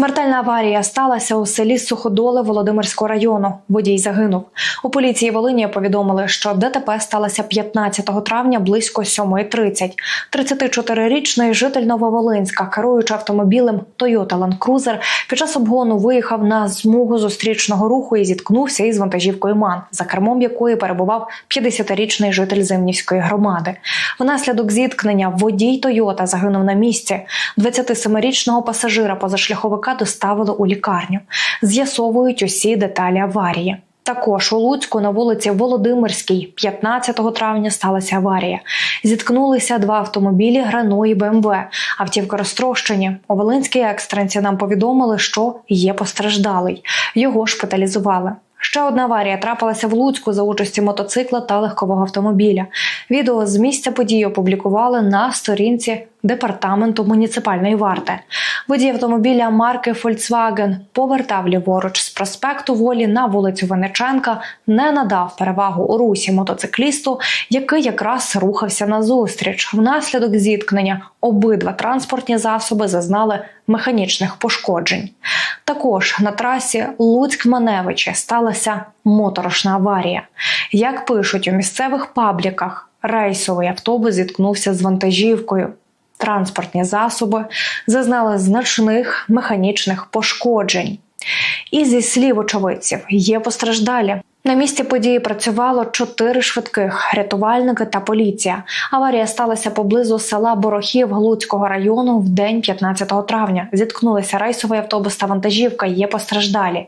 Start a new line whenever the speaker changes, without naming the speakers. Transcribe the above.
Смертельна аварія сталася у селі Суходоли Володимирського району. Водій загинув. У поліції Волині повідомили, що ДТП сталося 15 травня близько 7.30. 34-річний житель Нововолинська, керуючи автомобілем Toyota Land Cruiser, під час обгону виїхав на змугу зустрічного руху і зіткнувся із вантажівкою МАН, за кермом якої перебував 50-річний житель Зимнівської громади. Внаслідок зіткнення водій Тойота загинув на місці. 27-річного пасажира позашляховика доставили у лікарню. З'ясовують усі деталі аварії. Також у Луцьку на вулиці Володимирській 15 травня сталася аварія. Зіткнулися два автомобілі Грано і БМВ. Автівки розтрощені. У Волинській екстренці нам повідомили, що є постраждалий. Його шпиталізували. Ще одна аварія трапилася в Луцьку за участі мотоцикла та легкового автомобіля. Відео з місця події опублікували на сторінці департаменту муніципальної варти. Водій автомобіля марки Volkswagen повертав ліворуч з проспекту Волі на вулицю Венеченка, не надав перевагу у русі мотоциклісту, який якраз рухався назустріч. Внаслідок зіткнення обидва транспортні засоби зазнали механічних пошкоджень. Також на трасі Луцьк-Маневичі сталася моторошна аварія. Як пишуть у місцевих пабліках, рейсовий автобус зіткнувся з вантажівкою. Транспортні засоби зазнали значних механічних пошкоджень. І зі слів очевидців є постраждалі. На місці події працювало чотири швидких рятувальники та поліція. Аварія сталася поблизу села Борохів Глуцького району в день 15 травня. Зіткнулися рейсовий автобус та вантажівка. Є постраждалі.